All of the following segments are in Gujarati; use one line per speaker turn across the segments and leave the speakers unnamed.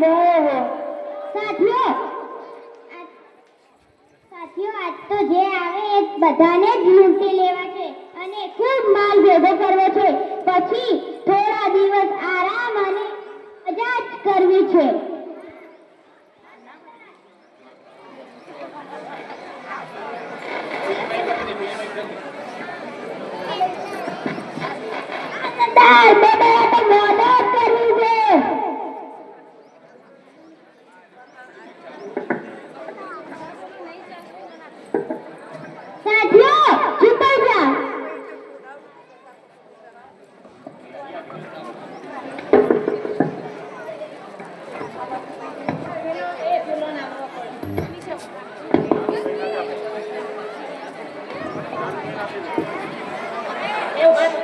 જય હો
સાથીઓ સાથીઓ આજ તો જે આવે બધાને જ લેવા છે અને ખૂબ માલ ભેગો કરવો છે. પછી થોડા દિવસ આરામ અને મજા કરવી છે. સરદાર Thank you.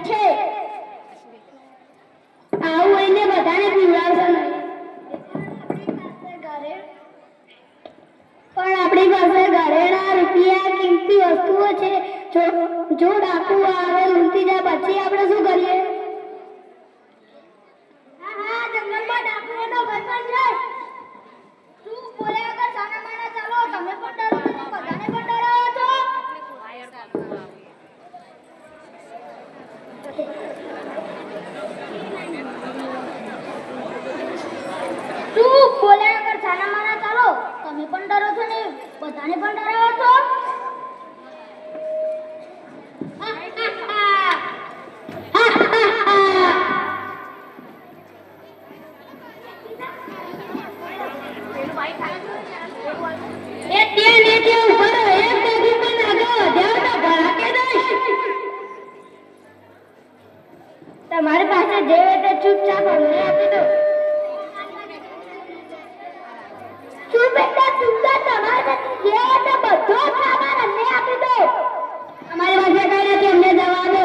છે. આવું એને બધાને પીવડાવશો નહીં પણ આપણી પાસે ઘરેણા, રૂપિયા, કિંમતી વસ્તુઓ છે. જો જો ડાકુ આવે, લૂંટી જાય, પછી આપણે શું કરીએ હા હા જંગલમાં ડાકુઓનો ભય પણ છે શું બોલે વગર સાના માના ચાલો તમે પણ ડરો છો બધાને પણ ડરાવો છો શું બોલે વગર સાના માના ચાલો તમે પણ ડરો છો ને? બધાને પણ ડરાવો છો? તમારી પાસે જે ચૂપચાપ અમને જે હોય બધો સામાન અમને આપી દો. અમારી પાસે કઈ નથી અમને જવા દો.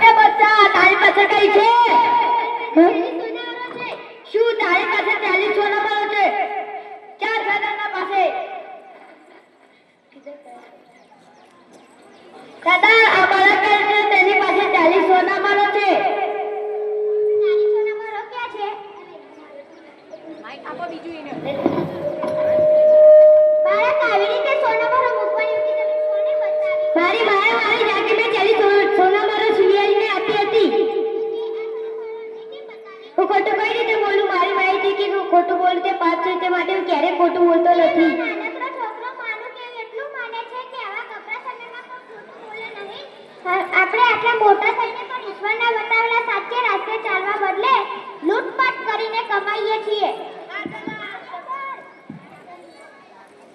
એ બચ્ચા તારી પાસે કઈ છે શું તારી પાસે ચાલીસ સોના મળો છે ચાર દાદાના પાસે દાદા આ બાળક કહે છે તેની પાસે ચાલીસ સોના મળો છે બાળક આવી રીતે સોના ભરો મૂકવાની હતી તમે કોને બતાવી? મારી માએ મારી જાતે મેં ચાલીસ સોના ભરો સુનિયારીને આપી હતી. હું ખોટું કઈ રીતે બોલું મારી માએ છે કે હું ખોટું બોલું તે પાપ છે માટે હું ક્યારેય ખોટું બોલતો નથી. આપણે આટલા મોટા થઈને પણ ઈશ્વરના બતાવેલા સાચે રસ્તે ચાલવા બદલે લૂંટપાટ કરીને કમાઈએ છીએ
એટલે માઇકમાં બોલો ને તાર.
હા સર હા સર આપણા સગા સાચી છે આ લોકોનું બધું જ લૂંટેલું સામાન તેમને પાછું આપી દો
સામે ઊભા રહેજો. સામે. એ, ઓ માની લાઈન કરો. પાછળ ઊભા રહેજો બધા.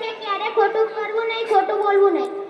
છે ક્યારે ખોટું કરવું નહીં ખોટું બોલવું નહીં.